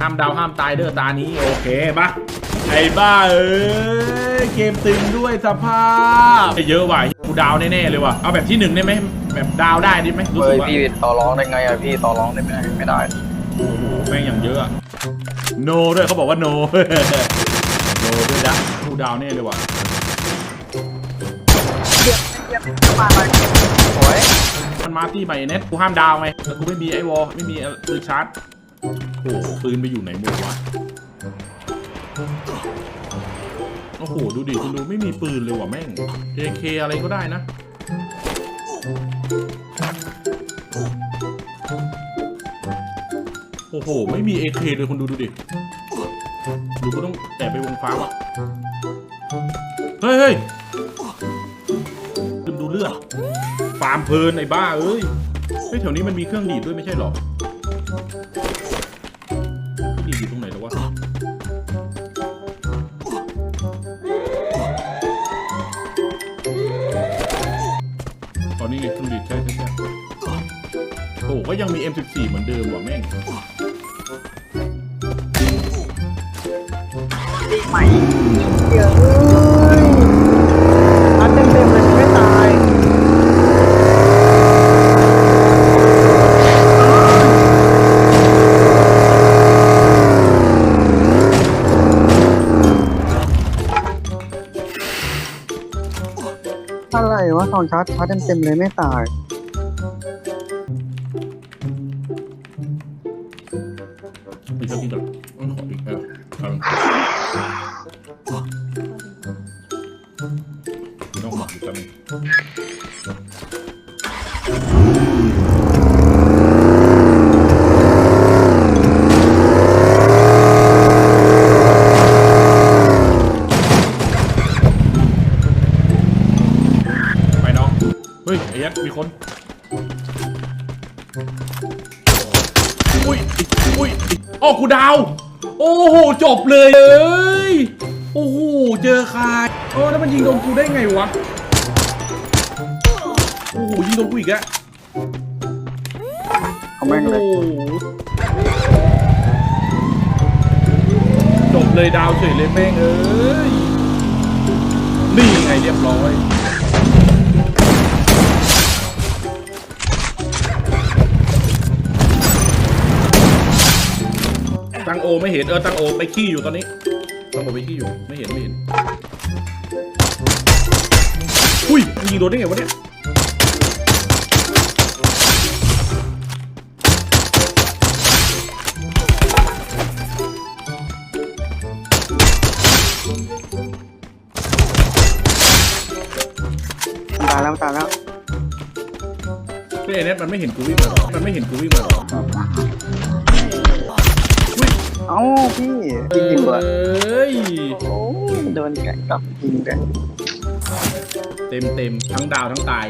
ห้ามดาวห้ามตายเด้อตานี้โอเคปะไอ้บ้าเอ้ยเกมตึงด้วยสภาพเยอะว่ะกูดาวแน่ๆเลยว่ะเอาแบบที่หนึ่งได้ไหมแบบดาวได้ได้ไหมรู้เฮ้สึยกว่าพี่ต่อร้องได้ไงอะพี่ต่อร้องได้ไหมไม่ได้ โอ้โหแม่งอย่างเยอะอะโนด้วยเขาบอกว่าโน โนด้วยนะกูดาวแน่เลยว่ะมาอะไรโอ้ยมันมาที่ใหม่เน็ตกูห้ามดาวไงแล้วกูไม่มีไอวอลไม่มีปืนชาร์จ โอ้โหปืนไปอยู่ไหนหมดวะ โอ้โห ดูดิคุณดูไม่มีปืนเลยว่ะแม่ง AK อะไรก็ได้นะ โอ้โห ไม่มี AK เลยคุณดูดูดิ ดูก็ต้องแอบไปวงฟ้าวะเฮ้ยเฮ้ยลืมดูเลือดฟาร์มเพลินไอ้บ้าเอ้ยเฮ้ยแถวนี้มันมีเครื่องดีดด้วยไม่ใช่หรอ องดีดอยู่ตรงไหนแล้ววะตอนนี้ไงเครื่องดีดใช่ใช่ใช่โอ้ก็ยังมี M14 เหมือนเดิมว่ะแม่งใหม่เยอะ อะไรวะตอนชาร์จชาร์จเต็มเต็มเลยไม่ตายไปเจ้าที่ก่อนต้องขออีกออเอาต้องหมักอีกแป๊บนึง เฮ้ยไอ้ยัดมีคน อุ้ย อุ้ยอ้อกูดาว โอ้โห จบเลยเอ้ย โอ้โห เจอคายโอ้แล้วมันยิงโดนกูได้ไงวะ โอ้โห ยิงโดนกูอีกอะเอาแม่งเลยโอ้โหจบเลยดาวเฉยเลยแม่งเอ้ย นี่ไงเรียบร้อย ตั้งโอไม่เห็นเออตั้งโอไปขี้อยู่ตอนนี้ตั้งโอไปขี้อยู่ไม่เห็นไม่เห็นอุ้ยมันยิงโดนได้ไงวะเนี่ยมันตายแล้วมันตายแล้วเฮ้ยไอ้เน็ตมันไม่เห็นกูวิ่งมาหรอมันไม่เห็นกูวิ่งมาหรออุ้ย เอ้าพี่จริงๆว่ะเอ้ยโอ้ยโดนแกะกลับยิงกันเต็มเต็มทั้งดาวทั้งตาย